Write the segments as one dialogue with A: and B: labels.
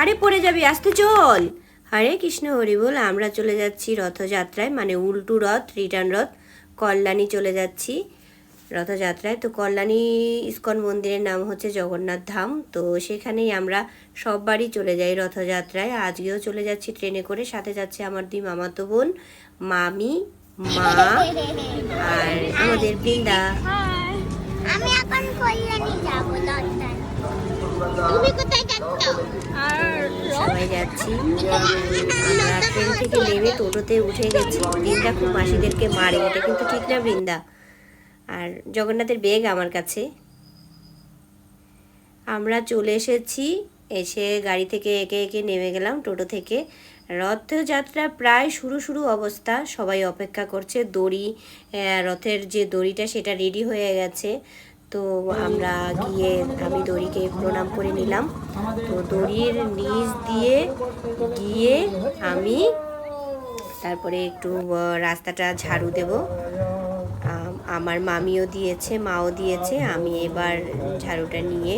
A: আরে পড়ে যাবি, আসতে চল। হরে কৃষ্ণ হরি বল, আমরা চলে যাচ্ছি রথযাত্রায় মানে উল্টু রথ, রিটার্ন রথ, কল্যাণী চলে যাচ্ছি রথযাত্রায়। তো কল্যাণী ইস্কন মন্দিরের নাম হচ্ছে জগন্নাথ ধাম, তো সেখানেই আমরা সববারই চলে যাই রথযাত্রায়। আজকেও চলে যাচ্ছি ট্রেনে করে, সাথে যাচ্ছে আমার দুই মামাতো বোন, মামি, মা, আর আমাদের বৃন্দা। সবাই যাচ্ছি। আমরা ট্রেন থেকে নেমে টোটোতে উঠে গেছি। বৃন্দা খুব মাসিদেরকে মারে, এটা কিন্তু ঠিক না বৃন্দা। আর জগন্নাথের বেগ আমার কাছে। আমরা চলে এসেছি, এসে গাড়ি থেকে একে একে নেমে গেলাম টোটো থেকে। রথযাত্রা প্রায় শুরু শুরু অবস্থা, সবাই অপেক্ষা করছে, দড়ি রথের যে দড়িটা সেটা রেডি হয়ে গেছে। তো আমরা গিয়ে আমি দড়িকে প্রণাম করে নিলাম। তো দড়ির নিচ দিয়ে গিয়ে আমি তারপরে একটু রাস্তাটা ঝাড়ু দেব। আমার মামিও দিয়েছে, মাও দিয়েছে। আমি এবার ঝাড়ুটা নিয়ে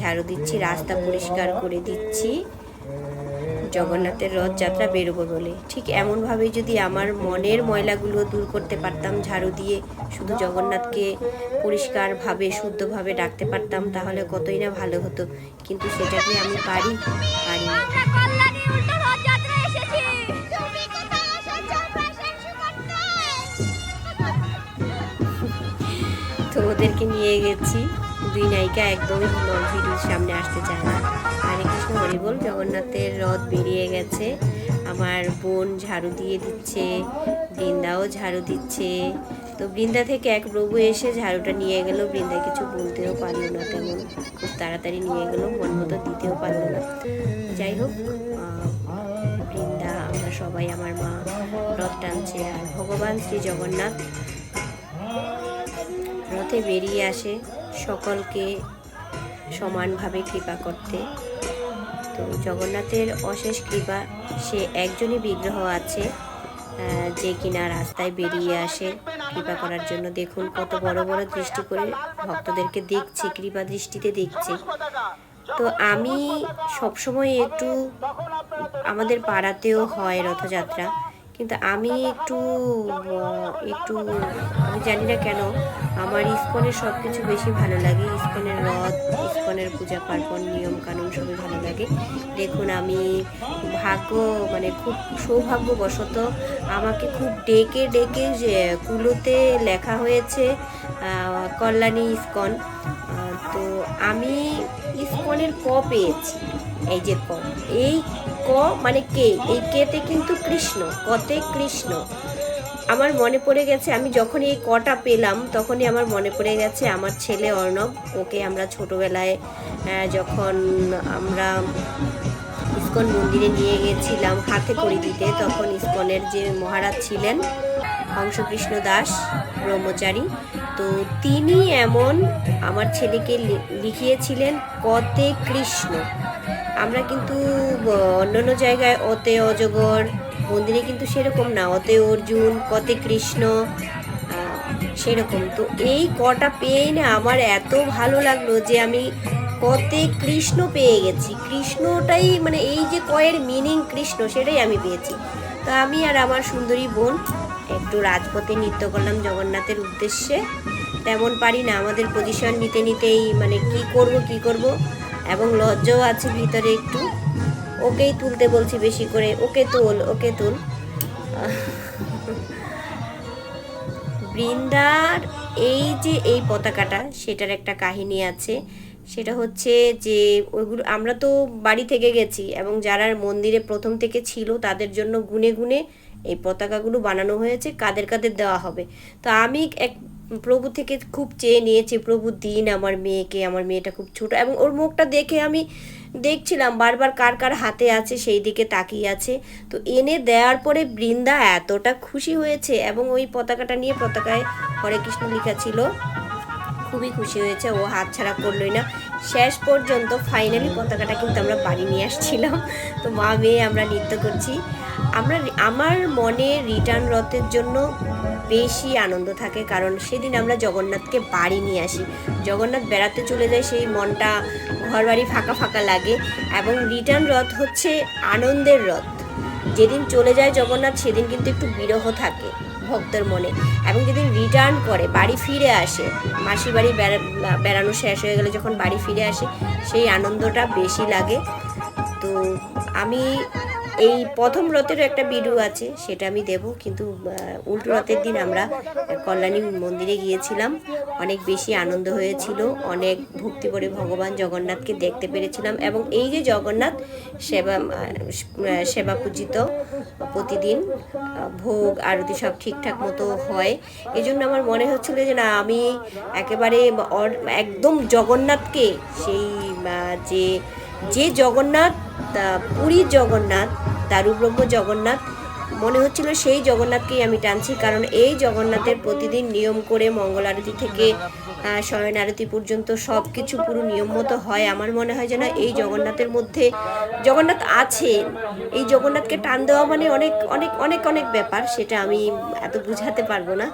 A: ঝাড়ু দিচ্ছি, রাস্তা পরিষ্কার করে দিচ্ছি। জগন্নাথের রথযাত্রা বেরোবো বলে। ঠিক এমনভাবেই যদি আমার মনের ময়লাগুলো দূর করতে পারতাম ঝাড়ু দিয়ে শুধু জগন্নাথকে পরিষ্কারভাবে শুদ্ধভাবে ডাকতে পারতাম তাহলে কতই না ভালো হতো। কিন্তু সেটা কি আমি পারি পারি না। তো ওদেরকে নিয়ে। গেছি। দুই নায়িকা একদমই ভিডিওর সামনে আসতে চায় না। হরে কৃষ্ণ হরি বল জগন্নাথের রথ বেরিয়ে গেছে। আমার বোন ঝাড়ু দিয়ে দিচ্ছে, বৃন্দাও ঝাড়ু দিচ্ছে। তো বৃন্দা থেকে এক প্রভু এসে ঝাড়ুটা নিয়ে গেল। বৃন্দা কিছু বলতেও পারল না তেমন। খুব তাড়াতাড়ি নিয়ে গেল, মন মতো দিতেও পারল না। যাই হোক বৃন্দা, আমরা সবাই আমার মা, রথ টানছে আর ভগবান শ্রী জগন্নাথ রথে বেরিয়ে আসে সকলকে সমানভাবে কৃপা করতে। তো জগন্নাথের অশেষ কৃপা, সে একজনই বিগ্রহ আছে যে কিনা রাস্তায় বেরিয়ে আসে। কৃপা করার জন্য দেখুন কত বড় বড় দৃষ্টি করে ভক্তদেরকে দেখছে, কৃপা দৃষ্টিতে দেখছে। তো আমি সবসময় একটু আমাদের পাড়াতেও হয় রথযাত্রা। কিন্তু আমি একটু একটু, আমি জানি না কেন, আমার ইস্কনের সব কিছু বেশি ভালো লাগে। ইস্কনের রথ, ইস্কনের পূজা পার্বণ নিয়ম কানুন সবই ভালো লাগে। দেখুন, আমি ভাগ্য মানে খুব সৌভাগ্যবশত আমাকে খুব ডেকে ডেকে যে কুলোতে লেখা হয়েছে কল্যাণী ইস্কন। তো আমি ইস্কনের ক পেয়েছি, এই যে ক। এই ক মানে কে? এই কেতে কিন্তু কৃষ্ণ, কতে কৃষ্ণ। আমার মনে পড়ে গেছে, আমি যখন এই কটা পেলাম, তখনই আমার মনে পড়ে গেছে, আমার ছেলে অর্ণব, ওকে আমরা ছোটবেলায় যখন আমরা ইস্কন মন্দিরে নিয়ে গেছিলাম হাতে করে দিতে, তখন ইস্কনের যে মহারাজ ছিলেন, হংসকৃষ্ণ দাস, ব্রহ্মচারী, তো তিনি এমন আমার ছেলেকে লিখিয়েছিলেন, কতে কৃষ্ণ। আমরা কিন্তু অন্য অন্য জায়গায় অতে অজগর, মন্দিরে কিন্তু সেরকম না। অতে অর্জুন কতে কৃষ্ণ সেরকম। তো এই কটা পেয়েই না আমার এত ভালো লাগল যে আমি কতে কৃষ্ণ পেয়ে গেছি। কৃষ্ণটাই মানে এই যে কয়ের মিনিং কৃষ্ণ, সেটাই আমি পেয়েছি। তো আমি আর আমার সুন্দরী বোন একটু রাজপথে নৃত্য করলাম জগন্নাথের উদ্দেশ্যে। তেমন পারি না, আমাদের পজিশন নিতে নিতেই মানে কি করব কি করব? এবং লজ্জাও আছে ভিতরে একটু। ওকেই তুলতে বলছি বেশি করে। ওকে তুল ওকে তুল। বৃন্দার এই যে এই পতাকাটা, সেটার একটা কাহিনী আছে। সেটা হচ্ছে যে, ওইগুলো আমরা তো বাড়ি থেকে গেছি এবং যারা মন্দিরে প্রথম থেকে ছিল, তাদের জন্য গুনে গুনে এই পতাকাগুলো বানানো হয়েছে। কাদের কাদের দেওয়া হবে? তো আমি এক প্রভু থেকে খুব চেয়ে নিয়েছি, প্রভু, দিন আমার মেয়েকে, আমার মেয়েটা খুব ছোট। এবং ওর মুখটা দেখে আমি দেখছিলাম বারবার কার কার হাতে আছে, সেই দিকে তাকিয়ে আছে। তো এনে দেওয়ার পরে বৃন্দা এতটা খুশি হয়েছে এবং ওই পতাকাটা নিয়ে পতাকায় হরে কৃষ্ণ লেখা ছিল, খুবই খুশি হয়েছে, ও হাত ছাড়া করলোই না। শেষ পর্যন্ত ফাইনালি পতাকাটা কিন্তু আমরা বাড়ি নিয়ে আসছিলাম। তো মা মেয়ে আমরা নৃত্য করছি। আমরা আমার মনে রিটার্ন রথের জন্য বেশি আনন্দ থাকে, কারণ সেদিন আমরা জগন্নাথকে বাড়ি নিয়ে আসি। জগন্নাথ বেড়াতে চলে যায়, সেই মনটা ঘর বাড়ি ফাঁকা ফাঁকা লাগে এবং রিটার্ন রথ হচ্ছে আনন্দের রথ। যেদিন চলে যায় জগন্নাথ, সেদিন কিন্তু একটু বিরহ থাকে ভক্তের মনে এবং যেদিন রিটার্ন করে, বাড়ি ফিরে আসে বাড়ি বেড়া- বেড়ানো শেষ হয়ে গেলে যখন বাড়ি ফিরে আসে, সেই আনন্দটা বেশি লাগে। তো আমি এই প্রথম রথেরও একটা ভিডিও আছে, সেটা আমি দেব। কিন্তু উল্টো রথের দিন আমরা কল্যাণী মন্দিরে গিয়েছিলাম। অনেক বেশি আনন্দ হয়েছিল, অনেক ভক্তি করে ভগবান জগন্নাথকে দেখতে পেরেছিলাম এবং এই যে জগন্নাথ সেবা সেবা পূজিত প্রতিদিন ভোগ, আরতি সব ঠিকঠাক মতো হয়। এই জন্য আমার মনে হচ্ছিল যে, না, আমি একেবারে একদম জগন্নাথকে, সেই যে যে জগন্নাথ পুরীর জগন্নাথ, দারুব্রহ্ম জগন্নাথ, মনে হচ্ছিল সেই জগন্নাথকেই আমি টানছি, কারণ এই জগন্নাথের প্রতিদিন নিয়ম করে মঙ্গল আরতি থেকে শয়ন আরতি পর্যন্ত সব কিছু পুরো নিয়ম মতো হয়। আমার মনে হয় যেন এই জগন্নাথের মধ্যে, জগন্নাথ আছে, এই জগন্নাথকে টান দেওয়া মানে অনেক অনেক অনেক অনেক ব্যাপার, সেটা আমি এত বুঝাতে পারব না।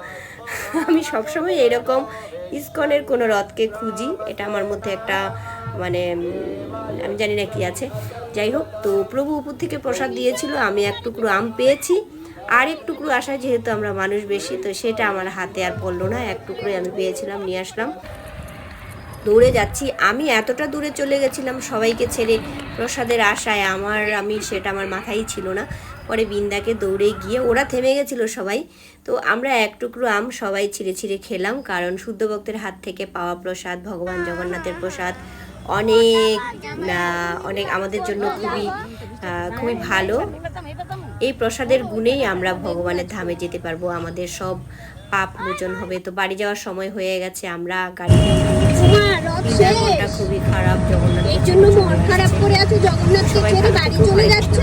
A: আমি সবসময় এরকম ইসকনের কোনো রথকে খুঁজি, এটা আমার মধ্যে একটা মানে আমি জানি না কি আছে। যাই হোক, তো প্রভু উপর থেকে প্রসাদ দিয়েছিল, আমি এক টুকরো আম পেয়েছি। আর এক টুকরো আসায় যেহেতু আমরা মানুষ বেশি, তো সেটা আমার হাতে আর পড়ল না, এক টুকরোই আমি পেয়েছিলাম, নিয়ে আসলাম। দৌড়ে যাচ্ছি। আমি এতটা দূরে চলে গেছিলাম সবাইকে ছেড়ে, প্রসাদের আশায় আমার, আমি, সেটা আমার মাথায় ছিল না। পরে বিন্দাকে দৌড়ে গিয়ে ওরা থেমে গেছিল সবাই। তো আমরা এক টুকরো আম সবাই ছিঁড়ে ছিঁড়ে খেলাম, কারণ শুদ্ধ ভক্তের হাত থেকে পাওয়া প্রসাদ, ভগবান জগন্নাথের প্রসাদ অনেক অনেক আমাদের জন্য খুবই খুবই ভালো। এই প্রসাদের গুণেই আমরা ভগবানের ধামে যেতে পারব। আমাদের সব পাপ মোচন হবে। তো বাড়ি যাওয়ার সময় হয়ে গেছে আমরা গাড়ি খুবই খারাপ জগন্নাথ
B: এই জন্য মন খারাপ করে আছো জগন্নাথকে বাড়ি চলে যাচ্ছ।